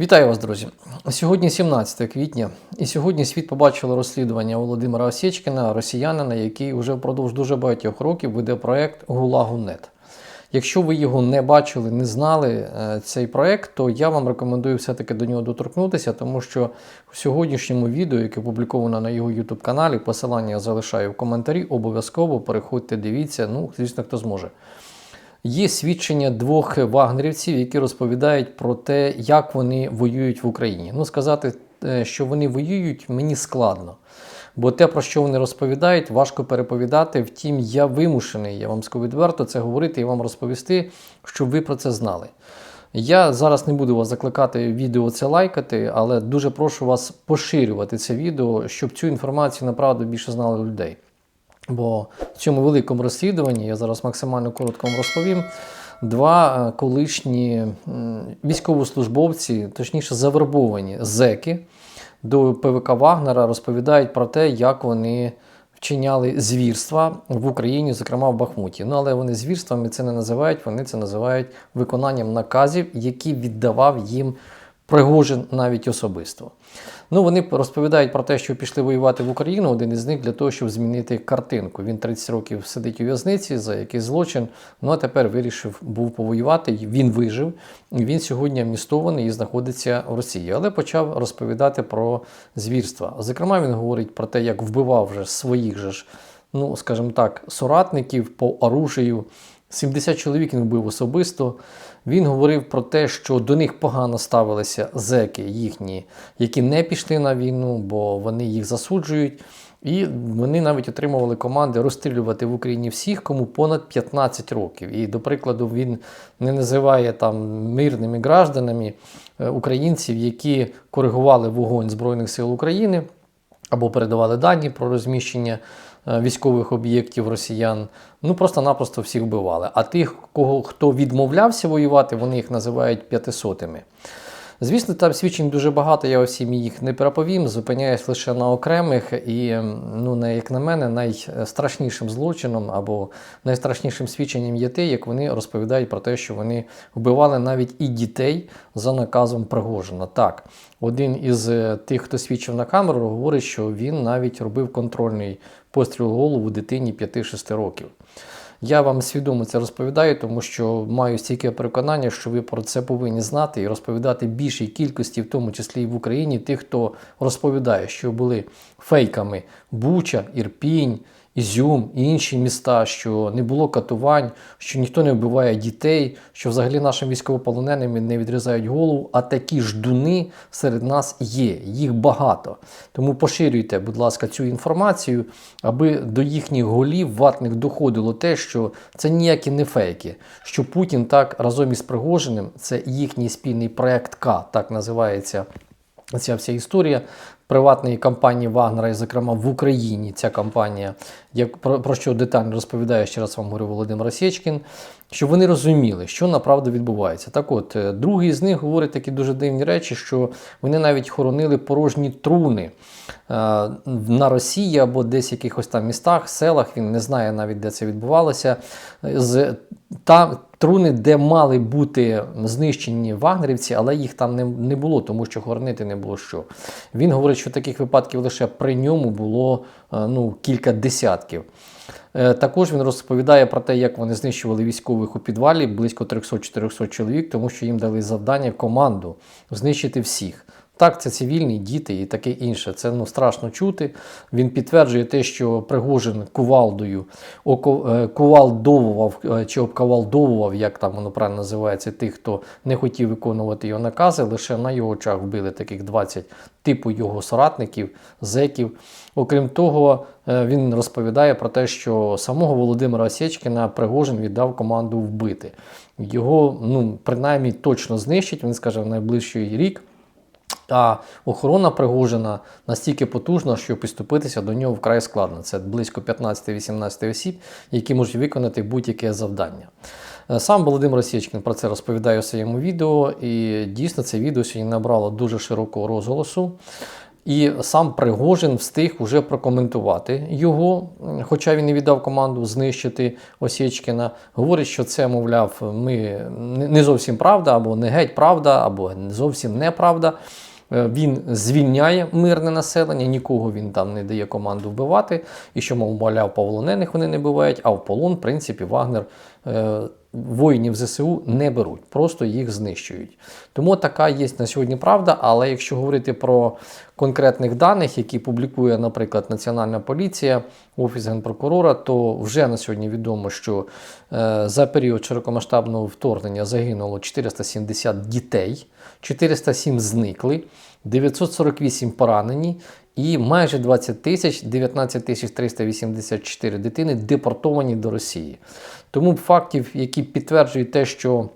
Вітаю вас, друзі! Сьогодні 17 квітня, і сьогодні світ побачило розслідування Володимира Осєчкіна, росіянина, який вже впродовж дуже багатьох років веде проект Гулагу.нет. Якщо ви його не бачили, не знали е, цей проект, то я вам рекомендую все-таки до нього доторкнутися, тому що в сьогоднішньому відео, яке опубліковано на його YouTube каналі, посилання я залишаю в коментарі. Обов'язково переходьте, дивіться, ну, звісно, хто зможе. Є свідчення двох вагнерівців, які розповідають про те, як вони воюють в Україні. Ну, сказати, е, що вони воюють, мені складно. Бо те, про що вони розповідають, важко переповідати. Втім, я вимушений, я вам скажу відверто це говорити і вам розповісти, щоб ви про це знали. Я зараз не буду вас закликати відео це лайкати, але дуже прошу вас поширювати це відео, щоб цю інформацію направду більше знали людей. Бо в цьому великому розслідуванні я зараз максимально коротко вам розповім. Два е, колишні військовослужбовці, точніше завербовані зеки до ПВК Вагнера, розповідають про те, як вони вчиняли звірства в Україні, зокрема в Бахмуті. Ну але вони звірствами це не називають, вони це називають виконанням наказів, які віддавав їм Пригожин навіть особисто. Ну, вони розповідають про те, що пішли воювати в Україну. Один із них для того, щоб змінити картинку. Він 30 років сидить у в'язниці за якийсь злочин. Ну а тепер вирішив був повоювати. Він вижив. Він сьогодні амністований і знаходиться в Росії. Але почав розповідати про звірства. Зокрема, він говорить про те, як вбивав вже своїх же ж, ну скажімо так, соратників по оружію. 70 чоловік він вбив особисто. Він говорив про те, що до них погано ставилися зеки їхні, які не пішли на війну, бо вони їх засуджують. І вони навіть отримували команди розстрілювати в Україні всіх, кому понад 15 років. І, до прикладу, він не називає там мирними гражданами е, українців, які коригували вогонь Збройних сил України або передавали дані про розміщення військових об'єктів росіян. Ну просто-напросто всіх вбивали. А тих, кого хто відмовлявся воювати, вони їх називають п'ятисотими. Звісно, там свідчень дуже багато, я всім їх не переповім, зупиняюсь лише на окремих, і, ну, на, як на мене, найстрашнішим злочином або найстрашнішим свідченням є те, як вони розповідають про те, що вони вбивали навіть і дітей за наказом Пригожина. Так, один із е, тих, хто свідчив на камеру, говорить, що він навіть робив контрольний постріл голову дитині 5-6 років. Я вам свідомо це розповідаю, тому що маю стільки переконання, що ви про це повинні знати і розповідати більшій кількості, в тому числі і в Україні, тих, хто розповідає, що були фейками Буча, Ірпінь. Ізюм і інші міста, що не було катувань, що ніхто не вбиває дітей, що взагалі нашим військовополоненим не відрізають голову. А такі ждуни серед нас є, їх багато. Тому поширюйте, будь ласка, цю інформацію, аби до їхніх голів ватних доходило те, що це ніякі не фейки. Що Путін так разом із Пригожиним, це їхній спільний проект К, так називається. Ця вся історія приватної компанії Вагнера, і, зокрема в Україні, ця компанія, як про, про що детально розповідає ще раз вам говорю Володимир Осєчкін, щоб вони розуміли, що направду відбувається. Так от, е, другий з них говорить такі дуже дивні речі, що вони навіть хоронили порожні труни е, на Росії або десь в якихось там містах, селах. Він не знає навіть, де це відбувалося. З та труни, де мали бути знищені вагнерівці, але їх там не, не було, тому що хоронити не було що. Він говорить, що таких випадків лише при ньому було е, ну, кілька десятків. Е, Також він розповідає про те, як вони знищували військових у підвалі близько 300-400 чоловік, тому що їм дали завдання команду знищити всіх. Так, це цивільні діти і таке інше. Це ну, страшно чути. Він підтверджує те, що Пригожин кувалдою е, кувалдовував е, чи обкавалдовував, як там воно правильно називається, тих, хто не хотів виконувати його накази. Лише на його очах вбили таких 20 типу його соратників, зеків. Окрім того, е, він розповідає про те, що самого Володимира Осєчкіна Пригожин віддав команду вбити. Його, ну, принаймні, точно знищить, він скаже, в найближчий рік. А охорона Пригожина настільки потужна, що підступитися до нього вкрай складно. Це близько 15-18 осіб, які можуть виконати будь-яке завдання. Е, Сам Володимир Осєчкін про це розповідає у своєму відео, і дійсно це відео сьогодні набрало дуже широкого розголосу. І сам Пригожин встиг уже прокоментувати його, хоча він і віддав команду знищити Осєчкіна. Говорить, що це, мовляв, ми не зовсім правда, або не геть правда, або не зовсім неправда. Е, Він звільняє мирне населення, нікого він там не дає команду вбивати. І що, мов, мовляв, полонених вони не бувають, а в полон, в принципі, Вагнер воїнів ЗСУ не беруть, просто їх знищують. Тому така є на сьогодні правда. Але якщо говорити про конкретних даних, які публікує, наприклад, Національна поліція, Офіс генпрокурора, то вже на сьогодні відомо, що е, за період широкомасштабного вторгнення загинуло 470 дітей, 407 зникли, 948 поранені і майже 20 тисяч, 19 тисяч 384 дитини депортовані до Росії. Тому фактів, які підтверджують те, що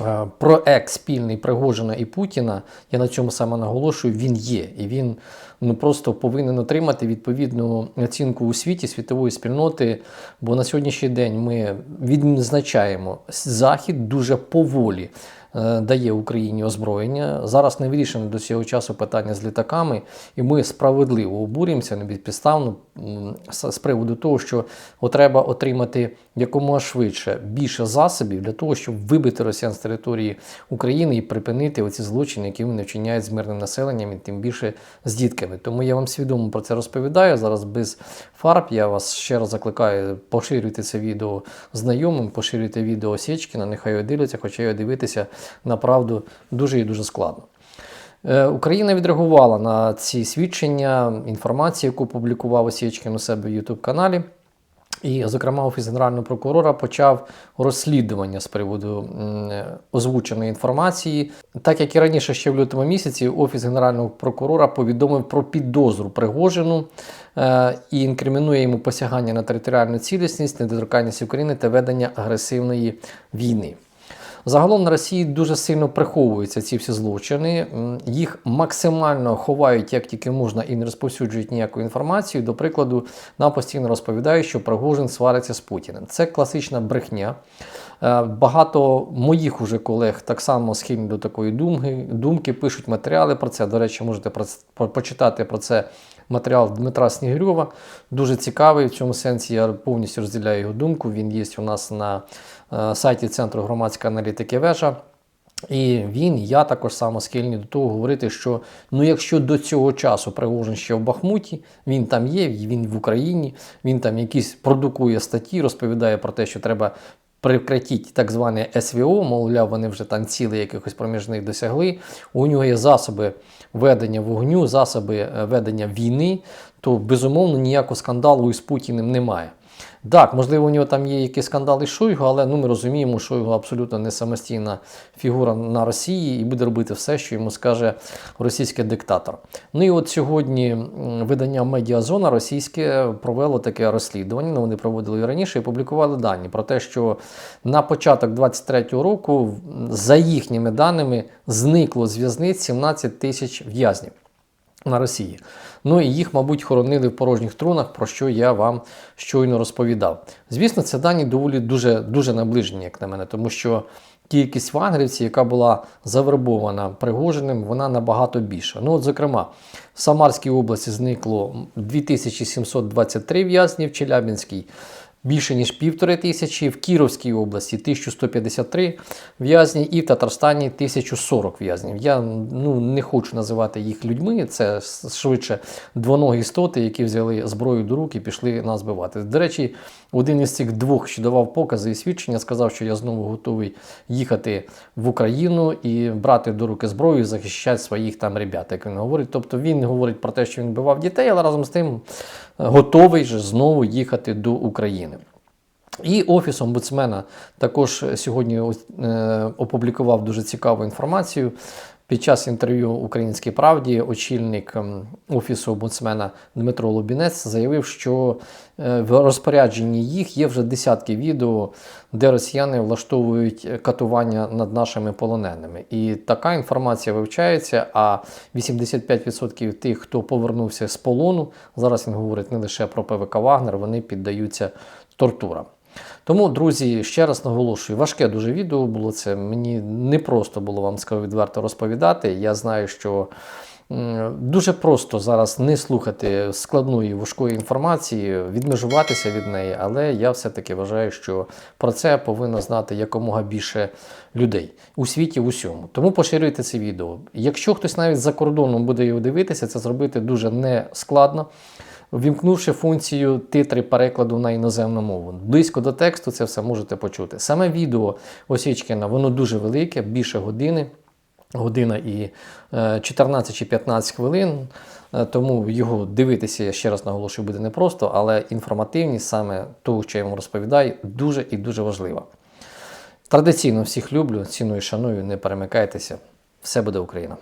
е, проект спільний Пригожина і Путіна, я на цьому саме наголошую, він є. І він ну, просто повинен отримати відповідну оцінку у світі світової спільноти. Бо на сьогоднішній день ми відзначаємо Захід дуже поволі. е, Дає Україні озброєння. Зараз не вирішено до цього часу питання з літаками, і ми справедливо обурюємося не безпідставно з приводу того, що треба отримати якомога швидше більше засобів для того, щоб вибити росіян з території України і припинити оці злочини, які вони вчиняють з мирним населенням, і тим більше з дітками. Тому я вам свідомо про це розповідаю. Зараз без фарб. Я вас ще раз закликаю поширюйте це відео знайомим, поширюйте відео Сєчкіна, нехай його дивляться, хоча його дивитися направду дуже і дуже складно. Е, Україна відреагувала на ці свідчення, інформацію, яку публікував Осєчкін у себе в YouTube каналі. І, зокрема, Офіс Генерального прокурора почав розслідування з приводу озвученої інформації. Так як і раніше, ще в лютому місяці, Офіс Генерального прокурора повідомив про підозру Пригожину е, і інкримінує йому посягання на територіальну цілісність, недоторканність України та ведення агресивної війни. Загалом на Росії дуже сильно приховуються ці всі злочини. Їх максимально ховають як тільки можна і не розповсюджують ніяку інформацію. До прикладу, нам постійно розповідають, що Пригожин свариться з Путіним. Це класична брехня. Е, Багато моїх уже колег так само схильні до такої думки, думки, пишуть матеріали про це. До речі, можете почитати про це матеріал Дмитра Снігирьова. Дуже цікавий в цьому сенсі. Я повністю розділяю його думку. Він є у нас на е, сайті Центру громадської аналітики Вежа. І він, я також само схильні до того говорити, що ну якщо до цього часу Пригожин ще в Бахмуті, він там є, він в Україні, він там якісь продукує статті, розповідає про те, що треба прекратити так зване СВО, мовляв, вони вже там ціли якихось проміжних досягли. У нього є засоби ведення вогню, засоби е, ведення війни, то безумовно ніякого скандалу із Путіним немає. Так, можливо, у нього там є якийсь скандал із Шойгу, але ну, ми розуміємо, що Шойгу абсолютно не самостійна фігура на Росії і буде робити все, що йому скаже російський диктатор. Ну і от сьогодні видання Медіазона російське провело таке розслідування. Ну, вони проводили і раніше і публікували дані про те, що на початок 23-го року, за їхніми даними, зникло з в'язниць 17 тисяч в'язнів на Росії. Ну і їх, мабуть, хоронили в порожніх трунах, про що я вам щойно розповідав. Звісно, це дані доволі дуже, дуже наближені, як на мене, тому що кількість вагнерівців, яка була завербована Пригожиним, вона набагато більша. Ну, от, зокрема, в Самарській області зникло 2723 в'язні, в Челябінській більше ніж півтори тисячі, в Кіровській області 1153 в'язні і в Татарстані 1040 в'язнів. Я ну, не хочу називати їх людьми, це швидше двоногі істоти, які взяли зброю до рук і пішли нас бивати. До речі, один із цих двох, що давав покази і свідчення, сказав, що я знову готовий їхати в Україну і брати до руки зброю і захищати своїх там ребят, як він говорить. Тобто він говорить про те, що він вбивав дітей, але разом з тим е, готовий же знову їхати до України. І Офіс омбудсмена також сьогодні е, опублікував дуже цікаву інформацію. Під час інтерв'ю Українській правді очільник ем, офісу омбудсмена Дмитро Лубінець заявив, що е, в розпорядженні їх є вже десятки відео, де росіяни влаштовують катування над нашими полоненими. І така інформація вивчається. А 85% тих, хто повернувся з полону, зараз він говорить не лише про ПВК Вагнер, вони піддаються тортурам. Тому, друзі, ще раз наголошую, важке дуже відео було це. Мені не просто було вам скажу відверто розповідати. Я знаю, що Дуже просто зараз не слухати складної важкої інформації, відмежуватися від неї, але я все-таки вважаю, що про це повинно знати якомога більше людей у світі в усьому. Тому поширюйте це відео. Якщо хтось навіть за кордоном буде його дивитися, це зробити дуже не складно. Вімкнувши функцію титри перекладу на іноземну мову. Близько до тексту це все можете почути. Саме відео Осічкіна, воно дуже велике, більше години година і е, 14 чи 15 хвилин. Е, Тому його дивитися, я ще раз наголошую, буде непросто, але інформативність саме того, що я вам розповідаю, дуже і дуже важлива. Традиційно всіх люблю, ціную, шаную, не перемикайтеся. Все буде Україна!